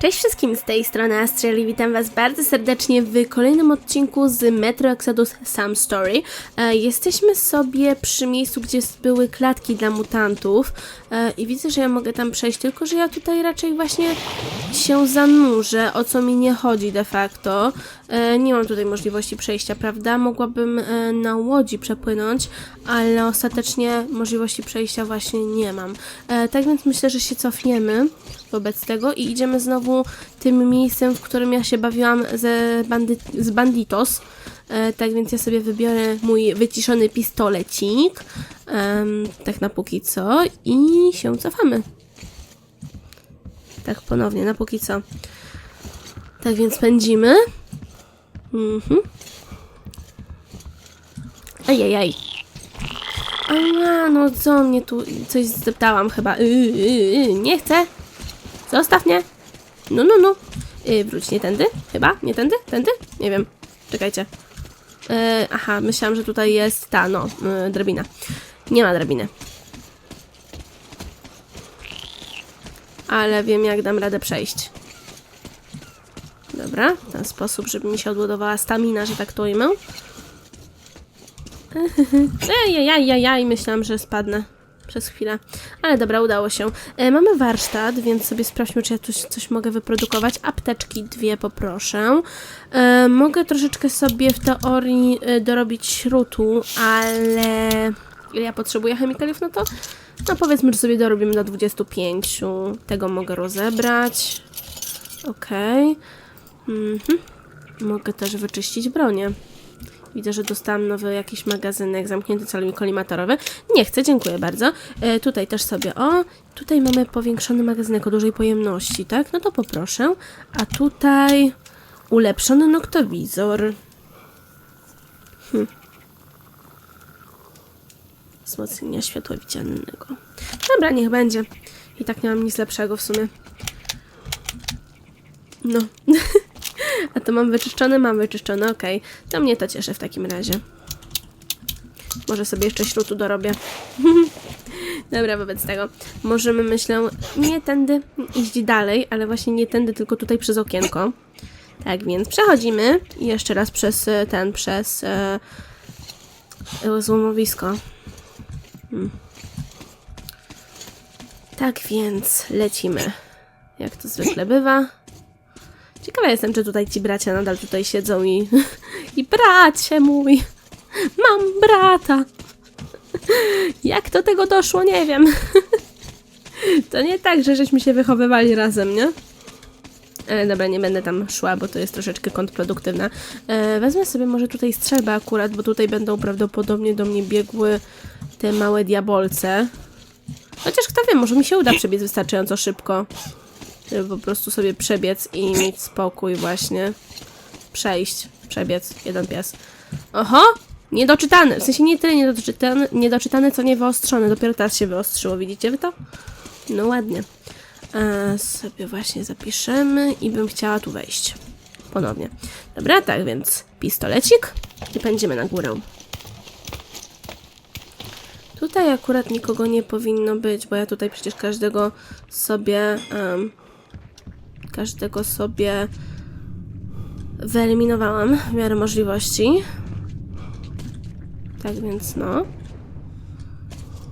Cześć wszystkim z tej strony Astral i witam was bardzo serdecznie w kolejnym odcinku z Metro Exodus Sam Story. E, jesteśmy sobie przy miejscu, gdzie były klatki dla mutantów e, i widzę, że ja mogę tam przejść, tylko że ja tutaj raczej właśnie się zanurzę, o co mi nie chodzi de facto. E, nie mam tutaj możliwości przejścia, prawda? Mogłabym e, na łodzi przepłynąć, ale ostatecznie możliwości przejścia właśnie nie mam. E, tak więc myślę, że się cofniemy wobec tego i idziemy znowu tym miejscem, w którym ja się bawiłam ze bandy z Banditos. Tak więc ja sobie wybiorę mój wyciszony pistolecik, tak na póki co i się cofamy. Tak ponownie, na póki co. Tak więc pędzimy. Mhm. Ejejej. A, no co mnie tu... Coś zdeptałam chyba. Yy, yy, yy, nie chcę. Zostaw mnie. No, no, no. Yy, wróć, nie tędy? Chyba? Nie tędy? Tędy? Nie wiem. Czekajcie. Yy, aha, myślałam, że tutaj jest ta, no, yy, drabina. Nie ma drabiny. Ale wiem, jak dam radę przejść. Dobra, w ten sposób, żeby mi się odładowała stamina, że tak to ujmę. Ejajajajaj, myślałam, że spadnę przez chwilę. Ale dobra, udało się. E, mamy warsztat, więc sobie sprawdźmy, czy ja tu coś mogę wyprodukować. Apteczki dwie poproszę. E, mogę troszeczkę sobie w teorii e, dorobić śrutu, ale... Ile ja potrzebuję chemikaliów na to? No powiedzmy, że sobie dorobimy do 25. Tego mogę rozebrać. Okej. Mhm. Mogę też wyczyścić bronię. Widzę, że dostałam nowy jakiś magazynek zamknięty celami kolimatorowy. Nie chcę, dziękuję bardzo. E, tutaj też sobie, o, tutaj mamy powiększony magazynek o dużej pojemności, tak? No to poproszę. A tutaj ulepszony noktowizor. Hm. Wzmocnienia światła widzialnego. Dobra, niech będzie. I tak nie mam nic lepszego w sumie. No. A to mam wyczyszczone? Mam wyczyszczone, okej. To mnie to cieszy w takim razie. Może sobie jeszcze śrutu dorobię. Dobra, wobec tego możemy, myślę, nie tędy iść dalej, ale właśnie nie tędy, tylko tutaj przez okienko. Tak więc przechodzimy i jeszcze raz przez e, ten, przez e, złomowisko. Hmm. Tak więc lecimy. Jak to zwykle bywa. Ciekawa jestem, czy tutaj ci bracia nadal tutaj siedzą i... I bracie mój! Mam brata! Jak do tego doszło, nie wiem. To nie tak, że żeśmy się wychowywali razem, nie? E, dobra, nie będę tam szła, bo to jest troszeczkę kontrproduktywne. E, wezmę sobie może tutaj strzelbę akurat, bo tutaj będą prawdopodobnie do mnie biegły te małe diabolce. Chociaż kto wie, może mi się uda przebiec wystarczająco szybko. Żeby po prostu sobie przebiec i mieć spokój właśnie. Przejść, przebiec, jeden pies. Oho! Niedoczytane, w sensie nie tyle niedoczytane, niedoczytane co niewyostrzone. Dopiero teraz się wyostrzyło, widzicie wy to? No ładnie. E, sobie właśnie zapiszemy i bym chciała tu wejść. Ponownie. Dobra, tak więc pistolecik i pędzimy na górę. Tutaj akurat nikogo nie powinno być, bo ja tutaj przecież każdego sobie em, każdego sobie wyeliminowałam w miarę możliwości. Tak więc no.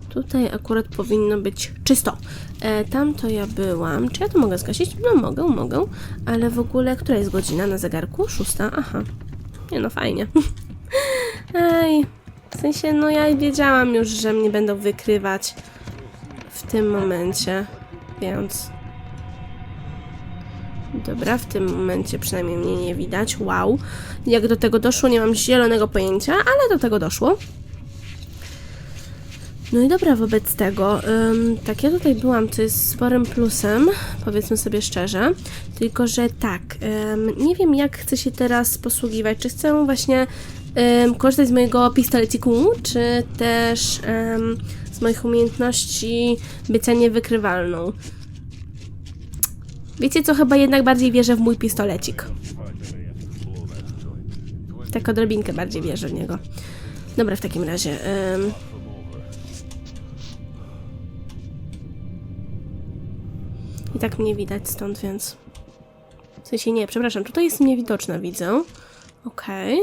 Tutaj akurat powinno być czysto. E, tam to ja byłam. Czy ja to mogę zgasić? No mogę, mogę. Ale w ogóle, która jest godzina na zegarku? Szósta? Aha. Nie no, fajnie. Ej, w sensie, no ja wiedziałam już, że mnie będą wykrywać w tym momencie, więc... Dobra, w tym momencie przynajmniej mnie nie widać. Wow. Jak do tego doszło, nie mam zielonego pojęcia, ale do tego doszło. No i dobra, wobec tego, ym, tak ja tutaj byłam, co jest sporym plusem, powiedzmy sobie szczerze, tylko że tak, ym, nie wiem jak chcę się teraz posługiwać, czy chcę właśnie ym, korzystać z mojego pistoleciku, czy też ym, z moich umiejętności bycia niewykrywalną. Wiecie co, chyba jednak bardziej wierzę w mój pistolecik. Tak odrobinkę bardziej wierzę w niego. Dobra, w takim razie. Ym... I tak mnie widać stąd, więc W sensie nie, przepraszam, tutaj jest niewidoczna, widzę. Okej.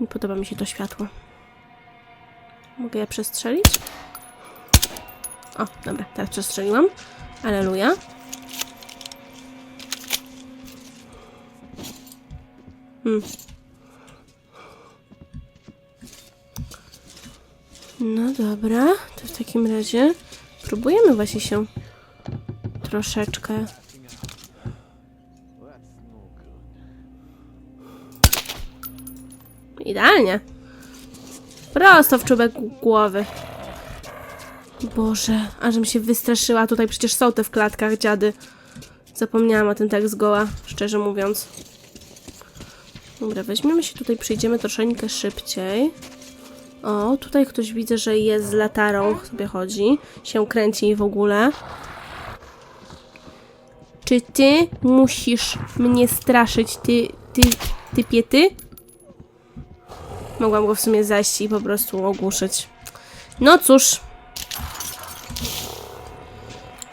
Nie podoba mi się to światło. Mogę je przestrzelić? O, dobra, teraz przestrzeliłam. Aleluja. Hmm. No dobra, to w takim razie próbujemy właśnie się troszeczkę. Idealnie. Prosto w czubek głowy. Boże, ażem się wystraszyła. Tutaj przecież są te w klatkach dziady. Zapomniałam o tym tak zgoła, szczerze mówiąc. Dobra, weźmiemy się tutaj, przejdziemy troszeczkę szybciej. O, tutaj ktoś widzę, że jest z latarą, sobie chodzi, się kręci w ogóle. Czy ty musisz mnie straszyć, ty, ty, ty piety? Mogłam go w sumie zajść i po prostu ogłuszyć. No cóż.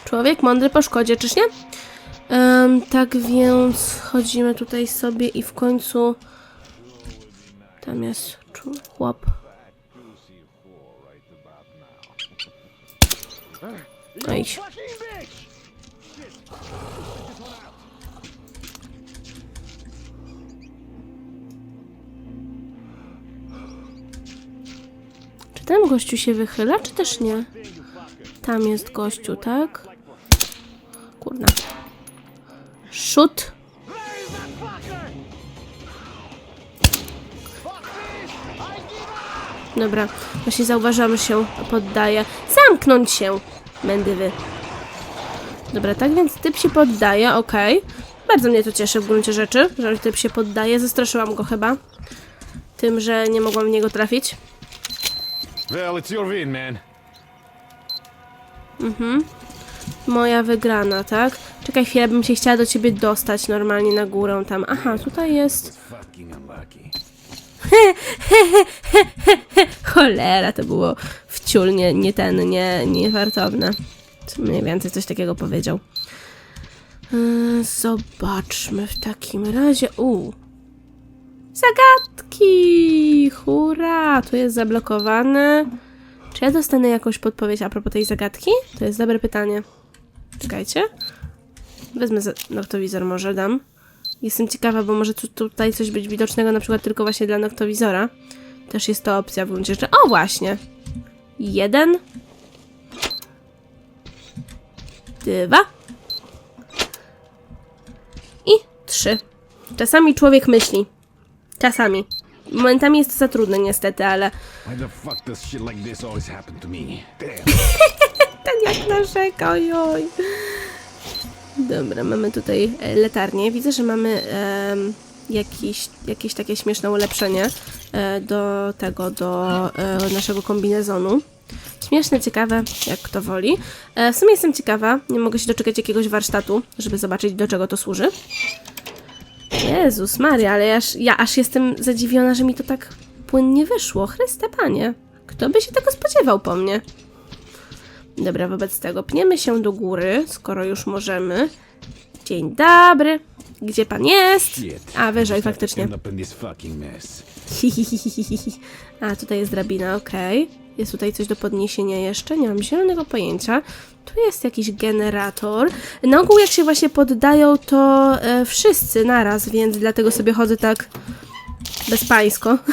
Człowiek mądry po szkodzie, czyż nie? Em, tak więc chodzimy tutaj sobie i w końcu tam jest chłop. No idź. Czy ten gościu się wychyla, czy też nie? Tam jest gościu, tak? Dobra, właśnie zauważam, że się poddaje. Zamknąć się, mędywy. Dobra, tak więc typ się poddaje, okej. Bardzo mnie to cieszy w gruncie rzeczy, że typ się poddaje. Zastraszyłam go chyba. Tym, że nie mogłam w niego trafić. Well, it's your win, man. Moja wygrana, tak? Czekaj chwilę, bym się chciała do ciebie dostać normalnie na górę tam. Aha, tutaj jest... Cholera, to było wciul, nie, nie ten, nie, niewartowne. Mniej więcej coś takiego powiedział. Yy, zobaczmy w takim razie. U. Zagadki! Hurra! Tu jest zablokowane. Czy ja dostanę jakąś podpowiedź a propos tej zagadki? To jest dobre pytanie. Czekajcie. Wezmę noktowizor, może dam. Jestem ciekawa, bo może tu, tutaj coś być widocznego na przykład tylko właśnie dla noktowizora. Też jest to opcja w gruncie rzeczy. O, właśnie! Jeden. Dwa. I trzy. Czasami człowiek myśli. Czasami. Momentami jest to za trudne niestety, ale ten jak narzeka, ojoj. Dobra, mamy tutaj e, latarnię. Widzę, że mamy em, jakiś, jakieś takie śmieszne ulepszenie e, do tego, do e, naszego kombinezonu. Śmieszne, ciekawe, jak kto woli. E, w sumie jestem ciekawa, nie mogę się doczekać jakiegoś warsztatu, żeby zobaczyć, do czego to służy. Jezus Maria, ale ja ja aż jestem zadziwiona, że mi to tak płynnie wyszło. Chryste Panie, kto by się tego spodziewał po mnie? Dobra, wobec tego pniemy się do góry, skoro już możemy. Dzień dobry. Gdzie pan jest? A, wyżej, faktycznie. A, tutaj jest drabina, okej. Jest tutaj coś do podniesienia jeszcze? Nie mam zielonego pojęcia. Tu jest jakiś generator. Na ogół jak się właśnie poddają, to e, wszyscy naraz, więc dlatego sobie chodzę tak bezpańsko.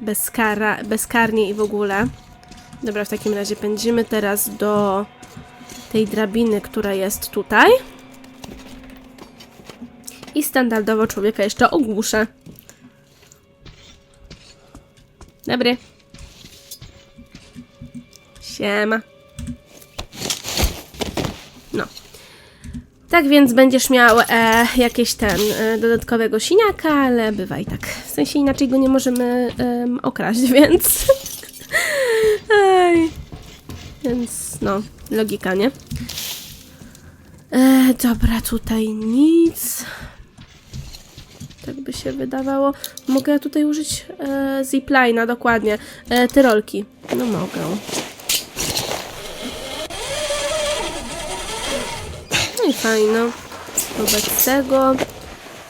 Bezkara, bezkarnie i w ogóle. Dobra, w takim razie pędzimy teraz do tej drabiny, która jest tutaj. I standardowo człowieka jeszcze ogłuszę. Dobry. Siema. No. Tak więc będziesz miał e, jakieś ten e, dodatkowego siniaka, ale bywa i tak. W sensie inaczej go nie możemy em, okraść, więc. Ej. Więc no, logika, nie? E, dobra, tutaj nic. Tak by się wydawało. Mogę tutaj użyć e, ziplina, dokładnie. E, tyrolki. No mogę. No i fajno. Wobec tego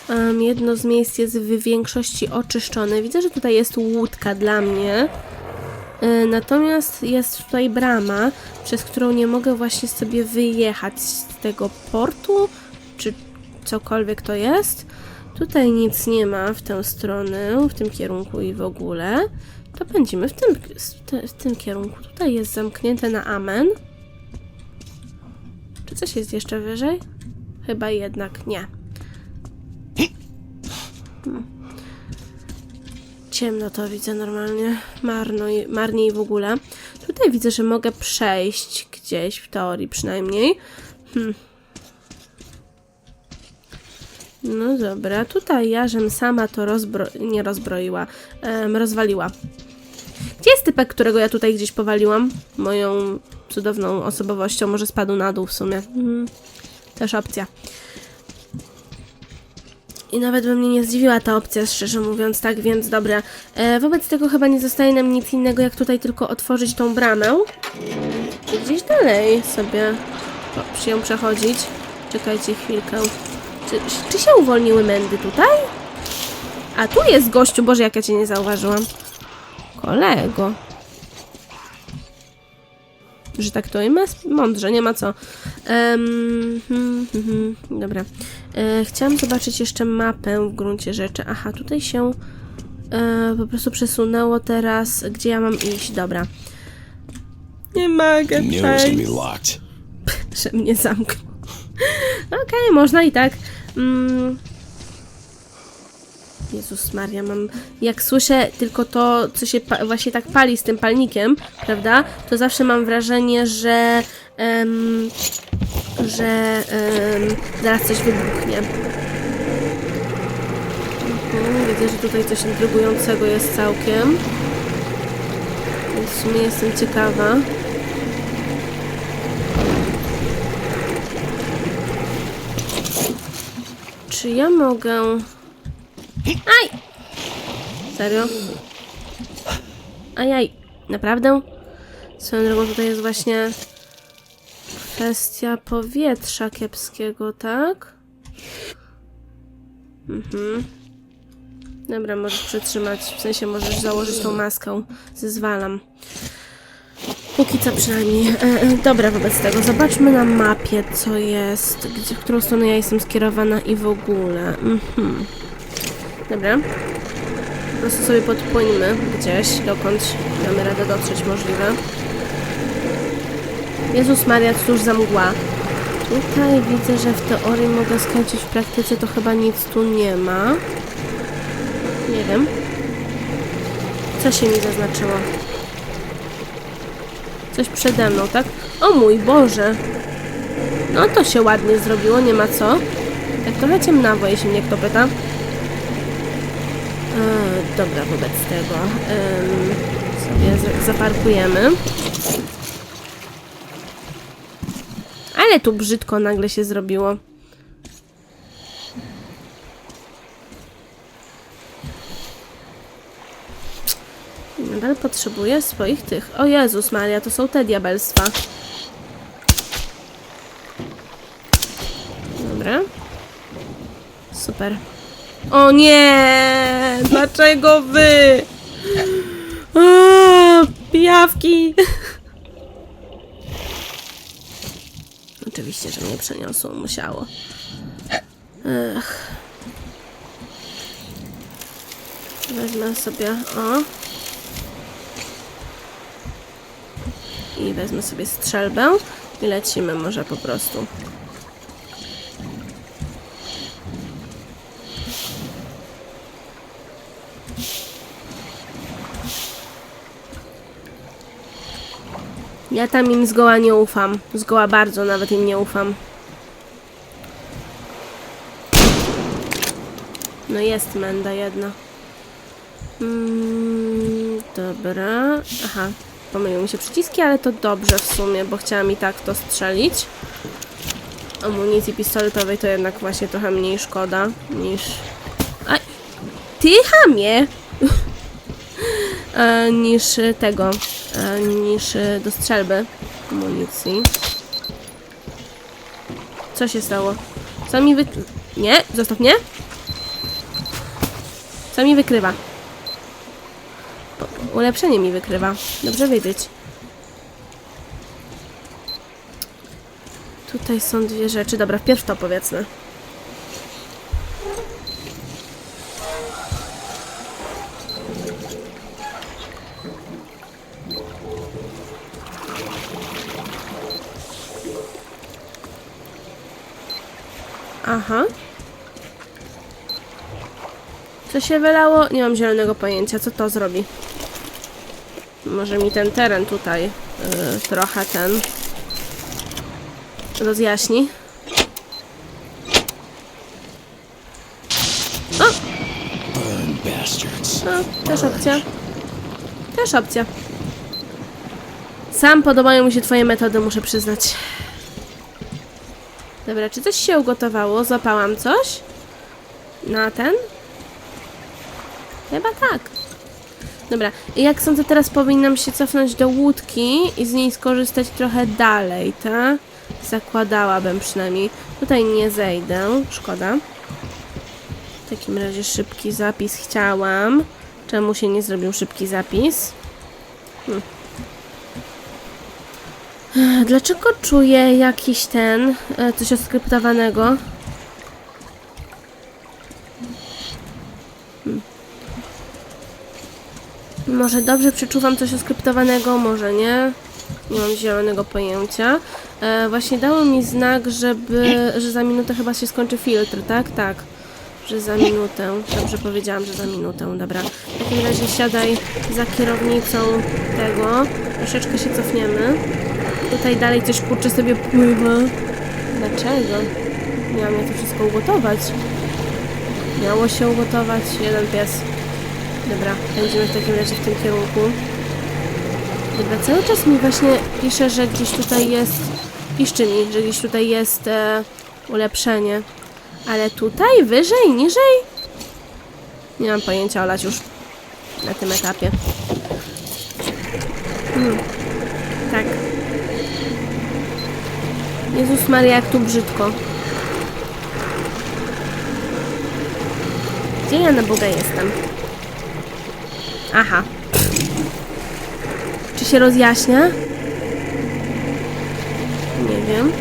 em, jedno z miejsc jest w większości oczyszczone. Widzę, że tutaj jest łódka dla mnie. E, Natomiast jest tutaj brama, przez którą nie mogę właśnie sobie wyjechać z tego portu, czy cokolwiek to jest. Tutaj nic nie ma w tę stronę, w tym kierunku i w ogóle. To pędzimy w tym, w tym kierunku. Tutaj jest zamknięte na amen. Czy coś jest jeszcze wyżej? Chyba jednak nie. Hmm. Ciemno to widzę normalnie. Marno, i- marnie i w ogóle. Tutaj widzę, że mogę przejść gdzieś, w teorii przynajmniej. Hmm. No dobra, tutaj ja, żem sama to rozbro... nie rozbroiła, em, rozwaliła. Gdzie jest typek, którego ja tutaj gdzieś powaliłam? Moją cudowną osobowością, może spadł na dół w sumie. Mhm. Też opcja. I nawet by mnie nie zdziwiła ta opcja, szczerze mówiąc, tak więc dobra. E, wobec tego chyba nie zostaje nam nic innego, jak tutaj tylko otworzyć tą bramę. I gdzieś dalej sobie po, przy ją przechodzić. Czekajcie chwilkę. Czy, czy się uwolniły mędy tutaj? A tu jest gościu, Boże, jak ja cię nie zauważyłam. Kolego. Że tak to ima mądrze, nie ma co. Em, hmm, hmm, hmm, dobra. E, chciałam zobaczyć jeszcze mapę w gruncie rzeczy. Aha, tutaj się e, po prostu przesunęło teraz, gdzie ja mam iść. Dobra. Nie mogę locked. że mnie zamknął. Okej, można i tak. Mm. Jezus Maria, mam. Jak słyszę tylko to, co się właśnie tak pali z tym palnikiem, prawda? To zawsze mam wrażenie, że. em, że em, zaraz coś wybuchnie. Mhm, widzę, że tutaj coś intrygującego jest całkiem. Więc w sumie jestem ciekawa. Czy ja mogę... Aj! Serio? Ajaj, naprawdę? Swoją drogą tutaj jest właśnie kwestia powietrza kiepskiego, tak? Mhm. Dobra, możesz przytrzymać, w sensie możesz założyć tą maskę. Zezwalam. Póki co przynajmniej. E, e, dobra, wobec tego zobaczmy na mapie, co jest, gdzie, w którą stronę ja jestem skierowana i w ogóle. Mhm. Dobra. Po prostu sobie podpłyńmy gdzieś, dokąd damy radę dotrzeć możliwe. Jezus Maria, cóż za mgła. Tutaj widzę, że w teorii mogę skręcić, w praktyce to chyba nic tu nie ma. Nie wiem. Co się mi zaznaczyło? Coś przede mną, tak? O mój Boże! No to się ładnie zrobiło, nie ma co. Tak trochę ciemnawo, jeśli mnie kto pyta. E, dobra, wobec tego sobie za- zaparkujemy. Ale tu brzydko nagle się zrobiło. Nadal potrzebuję swoich tych. O Jezus Maria, to są te diabelstwa. Dobra. Super. O nie! Dlaczego wy? O, pijawki! Oczywiście, że mnie przeniosło, musiało. Ech. Wezmę sobie, o. I wezmę sobie strzelbę i lecimy może po prostu. Ja tam im zgoła nie ufam. Zgoła bardzo nawet im nie ufam. No jest menda jedna. Mm, dobra. Aha, pomyliły mi się przyciski, ale to dobrze w sumie, bo chciałam i tak to strzelić. Amunicji pistoletowej to jednak właśnie trochę mniej szkoda niż... Aj! Ty chamie! E, niż tego, e, niż e, do strzelby amunicji. Co się stało? Co mi wy... Nie, zostaw mnie. Co mi wykrywa? Ulepszenie mi wykrywa. Dobrze wiedzieć. Tutaj są dwie rzeczy. Dobra, wpierw to powiedzmy. Aha. Co się wylało? Nie mam zielonego pojęcia, co to zrobi. Może mi ten teren tutaj yy, trochę ten rozjaśni. No, też opcja. Też opcja. Sam podobają mi się twoje metody, muszę przyznać. Dobra, czy coś się ugotowało? Złapałam coś? Na ten? Chyba tak. Dobra, jak sądzę, teraz powinnam się cofnąć do łódki i z niej skorzystać trochę dalej, tak? Zakładałabym przynajmniej. Tutaj nie zejdę, szkoda. W takim razie szybki zapis chciałam. Czemu się nie zrobił szybki zapis? Hmm. Dlaczego czuję jakiś ten, e, coś oskryptowanego? Hmm. Może dobrze przeczuwam coś oskryptowanego, może nie. Nie mam zielonego pojęcia. E, właśnie dało mi znak, żeby, że za minutę chyba się skończy filtr, tak? Tak. Że za minutę. Dobrze powiedziałam, że za minutę. Dobra. W takim razie siadaj za kierownicą tego. Troszeczkę się cofniemy. Tutaj dalej coś kurczę sobie pływa. Dlaczego? Miałam ja to wszystko ugotować. Miało się ugotować. Jeden pies. Dobra, będziemy w takim razie w tym kierunku. Dobra, cały czas mi właśnie pisze, że gdzieś tutaj jest... Piszczy mi, że gdzieś tutaj jest e, ulepszenie. Ale tutaj? Wyżej? Niżej? Nie mam pojęcia, olać już na tym etapie. Hmm. Tak. Jezus Maria, jak tu brzydko. Gdzie ja na Boga jestem? Aha. Czy się rozjaśnia? Nie wiem.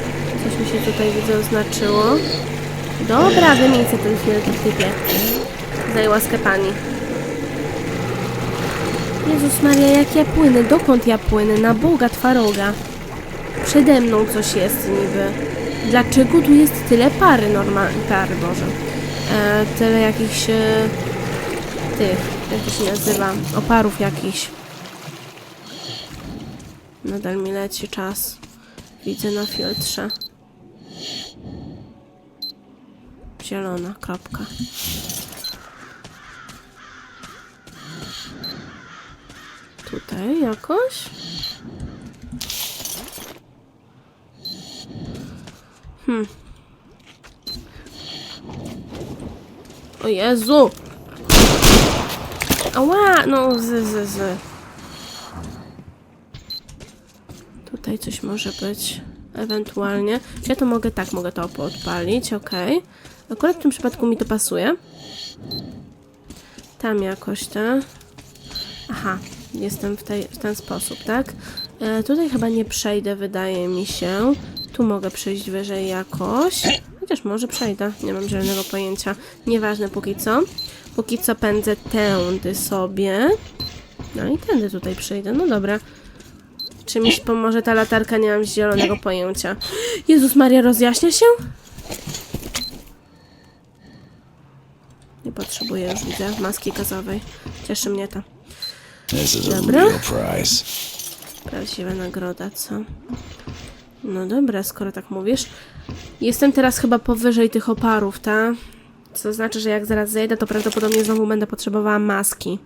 Coś mi się tutaj widzę oznaczyło. Dobra, wymień sobie ten filtr typie. Za łaskę pani. Jezus Maria, jak ja płynę? Dokąd ja płynę? Na Boga twaroga. Przede mną coś jest niby. Dlaczego tu jest tyle pary normalnie? Pary, Boże. E, tyle jakichś... E, tych, jak to się nazywa? Oparów jakichś. Nadal mi leci czas. Widzę na filtrze. Zielona kropka. Tutaj jakoś? Hmm. O Jezu! Ała! No, z, z, z. Tutaj coś może być. Ewentualnie. Czy ja to mogę? Tak, mogę to odpalić, ok. Akurat w tym przypadku mi to pasuje. Tam jakoś, tak? Aha, jestem w, tej, w ten sposób, tak? E, tutaj chyba nie przejdę, wydaje mi się. Tu mogę przejść wyżej jakoś. Chociaż może przejdę, nie mam zielonego pojęcia. Nieważne póki co. Póki co pędzę tędy sobie. No i tędy tutaj przejdę, no dobra. Czy mi pomoże ta latarka? Nie mam zielonego pojęcia. Jezus Maria, rozjaśnia się? Nie potrzebuję już, widzę, maski gazowej. Cieszy mnie to. Dobra. Prawdziwa nagroda, co? No dobra, skoro tak mówisz. Jestem teraz chyba powyżej tych oparów, tak? Co znaczy, że jak zaraz zejdę, to prawdopodobnie znowu będę potrzebowała maski.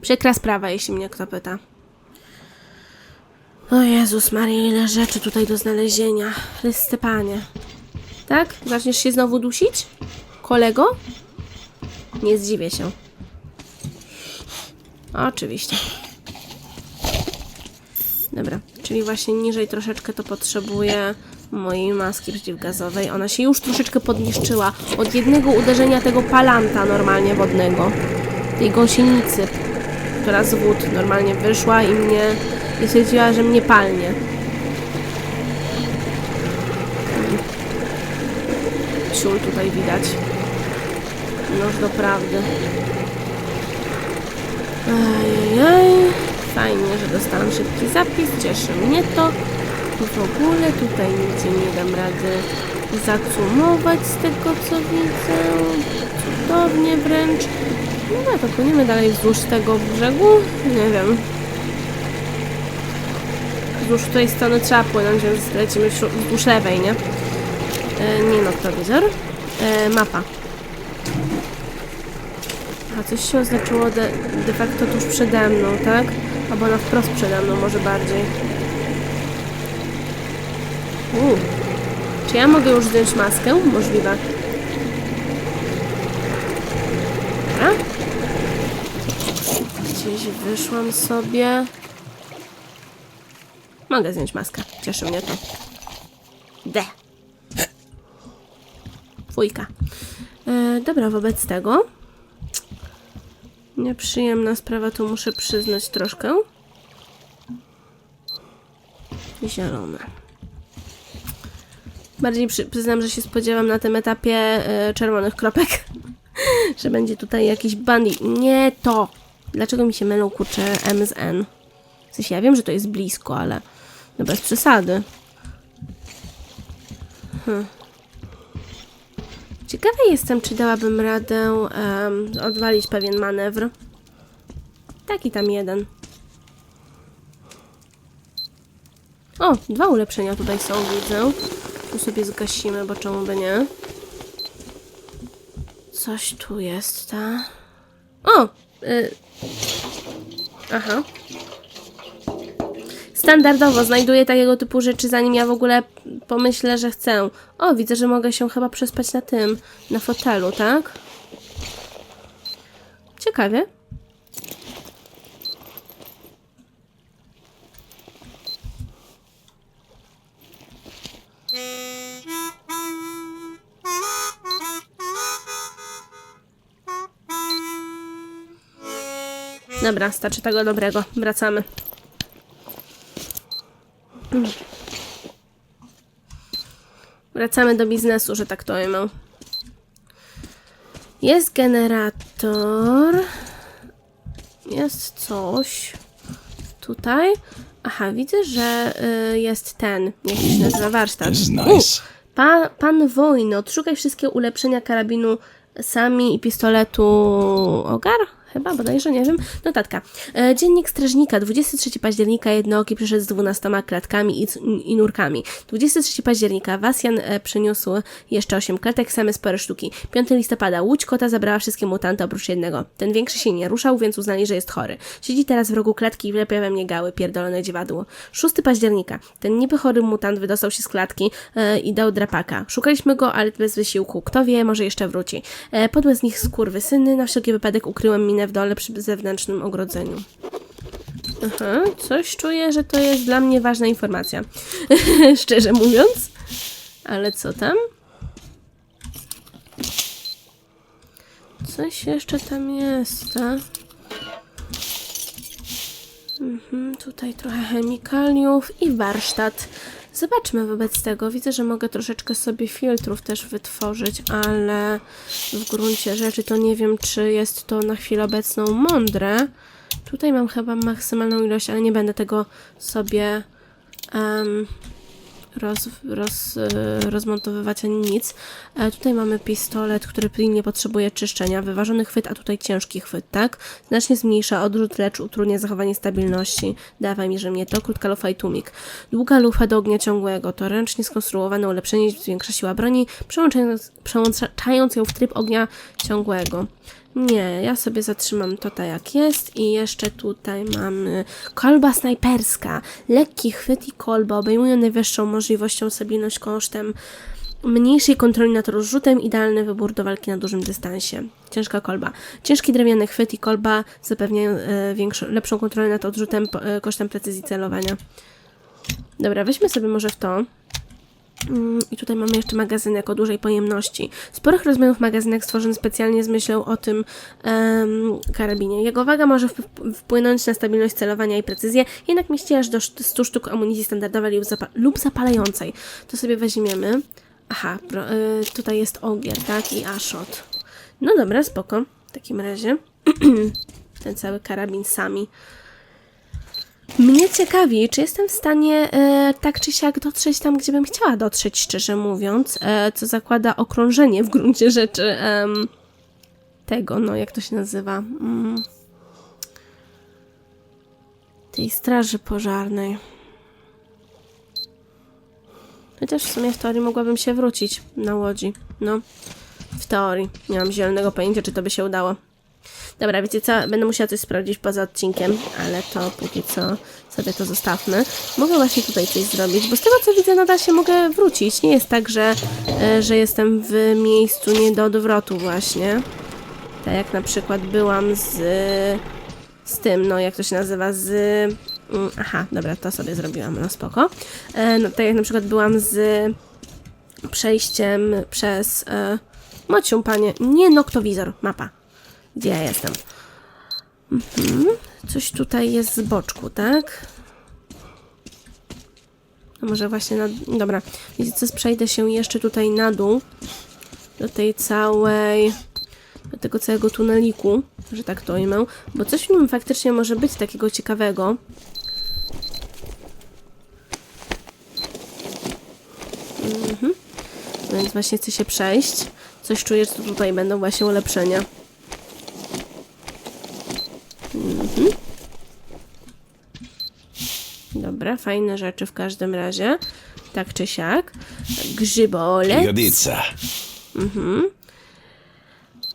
Przykra sprawa, jeśli mnie kto pyta. O Jezus Maria, ile rzeczy tutaj do znalezienia. Chryste Panie. Tak? Zaczniesz się znowu dusić? Kolego? Nie zdziwię się. Oczywiście. Dobra. Czyli właśnie niżej troszeczkę to potrzebuję mojej maski przeciwgazowej. Ona się już troszeczkę podniszczyła od jednego uderzenia tego palanta normalnie wodnego. Tej gąsienicy, która z wód normalnie wyszła i mnie i stwierdziła, że mnie palnie. Ciul tutaj widać. Noż doprawdy. Ajajaj. Fajnie, że dostałam szybki zapis. Cieszy mnie to. I w ogóle tutaj nigdzie nie dam rady zacumować z tego, co widzę. Cudownie wręcz. No to płyniemy dalej wzdłuż tego brzegu. Nie wiem. Wzdłuż tej strony trzeba płynąć, więc lecimy wzdłuż- lewej, nie? E, nie noktowizor. E, mapa. A coś się oznaczyło de, de facto tuż przede mną, tak? Albo na wprost przede mną, może bardziej. U. Czy ja mogę już zdjąć maskę? Możliwe. Dobra. Gdzieś wyszłam sobie. Mogę zdjąć maskę. Cieszy mnie to. De. Dwójka. E, dobra, wobec tego. Nieprzyjemna sprawa, to muszę przyznać troszkę. Zielone. Bardziej przy, przyznam, że się spodziewam na tym etapie e, czerwonych kropek, że będzie tutaj jakiś bandit. Nie to! Dlaczego mi się mylą kurczę M z N? W sensie ja wiem, że to jest blisko, ale no bez przesady. Hm. Ciekawa jestem, czy dałabym radę em, odwalić pewien manewr. Taki tam jeden. O, dwa ulepszenia tutaj są, widzę. Tu sobie zgasimy, bo czemu by nie? Coś tu jest, ta. O! Y... Aha. Standardowo znajduję takiego typu rzeczy, zanim ja w ogóle pomyślę, że chcę. O, widzę, że mogę się chyba przespać na tym, na fotelu, tak? Ciekawie. Dobra, starczy tego dobrego. Wracamy. Wracamy do biznesu, że tak to ujmę. Jest generator. Jest coś. Tutaj. Aha, widzę, że y, jest ten. Jak się nazywa warsztat. U. Pa, pan wojny, odszukaj wszystkie ulepszenia karabinu sami i pistoletu Ogar? Chyba, bodajże, nie wiem. Notatka. E, dziennik strażnika, 23 października, jednooki przyszedł z 12 klatkami i, i nurkami. 23 października, Wasjan e, przyniósł jeszcze 8 klatek, same spore sztuki. 5 listopada, łódź kota zabrała wszystkie mutanty oprócz jednego. Ten większy się nie ruszał, więc uznali, że jest chory. Siedzi teraz w rogu klatki i wlepia we mnie gały, pierdolone dziwadło. 6 października, ten niby chory mutant wydostał się z klatki e, i dał drapaka. Szukaliśmy go, ale bez wysiłku. Kto wie, może jeszcze wróci. E, podłe z nich skurwy syny, na wszelki wypadek ukryłem minę w dole przy zewnętrznym ogrodzeniu. Aha, coś czuję, że to jest dla mnie ważna informacja. Szczerze mówiąc. Ale co tam? Coś jeszcze tam jest, a? Mhm, tutaj trochę chemikaliów i warsztat. Zobaczmy wobec tego. Widzę, że mogę troszeczkę sobie filtrów też wytworzyć, ale w gruncie rzeczy to nie wiem, czy jest to na chwilę obecną mądre. Tutaj mam chyba maksymalną ilość, ale nie będę tego sobie em, roz, roz, e, rozmontowywać ani nic. E, tutaj mamy pistolet, który pilnie potrzebuje czyszczenia. Wyważony chwyt, a tutaj ciężki chwyt, tak? Znacznie zmniejsza odrzut, lecz utrudnia zachowanie stabilności. Dawaj mi, że mnie to. Krótka lufa i tłumik. Długa lufa do ognia ciągłego. To ręcznie skonstruowane ulepszenie zwiększa siła broni, przełączając, przełączając ją w tryb ognia ciągłego. Nie, ja sobie zatrzymam to tak jak jest i jeszcze tutaj mamy kolba snajperska. Lekki chwyt i kolba obejmują najwyższą możliwością stabilność kosztem mniejszej kontroli nad rozrzutem, idealny wybór do walki na dużym dystansie. Ciężka kolba. Ciężki drewniany chwyt i kolba zapewniają e, większą, lepszą kontrolę nad odrzutem e, kosztem precyzji celowania. Dobra, weźmy sobie może w to. Mm, I tutaj mamy jeszcze magazynek o dużej pojemności. Sporych rozmiarów magazynek stworzony specjalnie z myślą o tym em, karabinie. Jego waga może wp- wpłynąć na stabilność celowania i precyzję, jednak mieści aż do szt- 100 sztuk amunicji standardowej lub, zapa- lub zapalającej. To sobie weźmiemy. Aha, y, tutaj jest ogier, tak? I ashot. No dobra, spoko. W takim razie ten cały karabin sami. Mnie ciekawi, czy jestem w stanie e, tak czy siak dotrzeć tam, gdzie bym chciała dotrzeć, szczerze mówiąc, e, co zakłada okrążenie w gruncie rzeczy em, tego, no jak to się nazywa, mm, tej straży pożarnej. Chociaż w sumie w teorii mogłabym się wrócić na łodzi. No, w teorii. Nie mam zielonego pojęcia, czy to by się udało. Dobra, wiecie co? Będę musiała coś sprawdzić poza odcinkiem, ale to póki co sobie to zostawmy. Mogę właśnie tutaj coś zrobić, bo z tego co widzę nadal się mogę wrócić. Nie jest tak, że, e, że jestem w miejscu nie do odwrotu właśnie. Tak jak na przykład byłam z, z tym, no jak to się nazywa, z... mm, Aha, dobra, to sobie zrobiłam, no spoko. E, no tak jak na przykład byłam z przejściem przez... E, panie. Nie noktowizor, mapa gdzie ja jestem. Mhm. Coś tutaj jest z boczku, tak? Może właśnie na... Dobra, wiecie co, przejdę się jeszcze tutaj na dół. Do tej całej... Do tego całego tuneliku, że tak to ujmę. Bo coś w nim faktycznie może być takiego ciekawego. Mhm. Więc właśnie chcę się przejść. Coś czuję, że tutaj będą właśnie ulepszenia. Dobra, fajne rzeczy w każdym razie. Tak czy siak. Grzybole. Jodica. Mhm.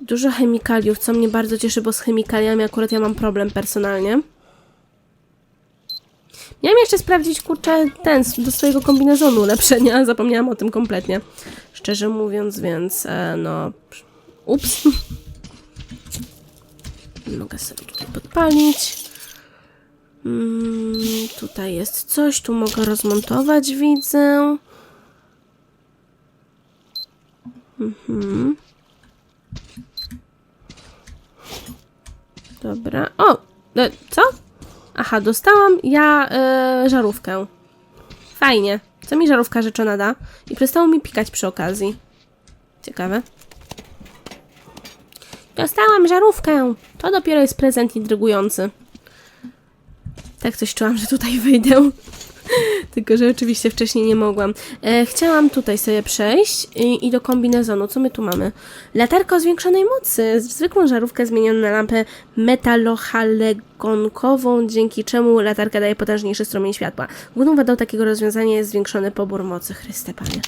Dużo chemikaliów, co mnie bardzo cieszy, bo z chemikaliami akurat ja mam problem personalnie. Miałam jeszcze sprawdzić, kurczę, ten do swojego kombinezonu ulepszenia. Zapomniałam o tym kompletnie. Szczerze mówiąc, więc e, no... Ups. Mogę sobie tutaj podpalić. Mm, tutaj jest coś, tu mogę rozmontować, widzę. Mhm. Dobra. O! E, co? Aha, dostałam ja e, żarówkę. Fajnie. Co mi żarówka rzeczona da? I przestało mi pikać przy okazji. Ciekawe. Dostałam żarówkę! To dopiero jest prezent intrygujący. Tak coś czułam, że tutaj wyjdę. Tylko, że oczywiście wcześniej nie mogłam. E, chciałam tutaj sobie przejść i, i do kombinezonu. Co my tu mamy? Latarka o zwiększonej mocy. Zwykłą żarówkę zmienioną na lampę metallohalogenkową, dzięki czemu latarka daje potężniejszy strumień światła. Główną wadą takiego rozwiązania jest zwiększony pobór mocy. Chryste Panie.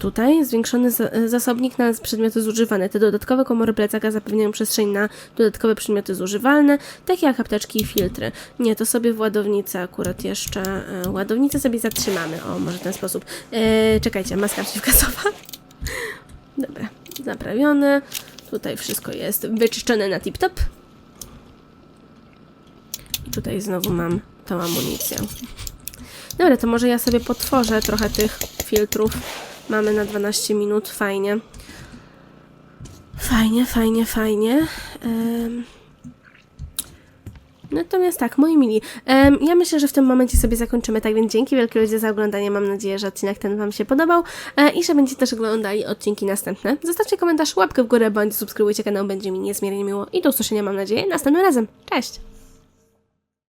Tutaj zwiększony za- zasobnik na przedmioty zużywane. Te dodatkowe komory plecaka zapewniają przestrzeń na dodatkowe przedmioty zużywalne, takie jak apteczki i filtry. Nie, to sobie w ładownicy akurat jeszcze. E, ładownicę sobie zatrzymamy. O, może w ten sposób. E, czekajcie, maska przeciwgazowa. Dobra, naprawione. Tutaj wszystko jest wyczyszczone na tip-top. I tutaj znowu mam tą amunicję. Dobra, to może ja sobie potworzę trochę tych filtrów. Mamy na 12 minut, fajnie. Fajnie, fajnie, fajnie. Em, Natomiast tak, moi mili, em, ja myślę, że w tym momencie sobie zakończymy. Tak więc dzięki wielkie ludzie za oglądanie. Mam nadzieję, że odcinek ten Wam się podobał e, i że będziecie też oglądali odcinki następne. Zostawcie komentarz, łapkę w górę bądź subskrybujcie kanał, będzie mi niezmiernie miło. I do usłyszenia, mam nadzieję, następnym razem. Cześć!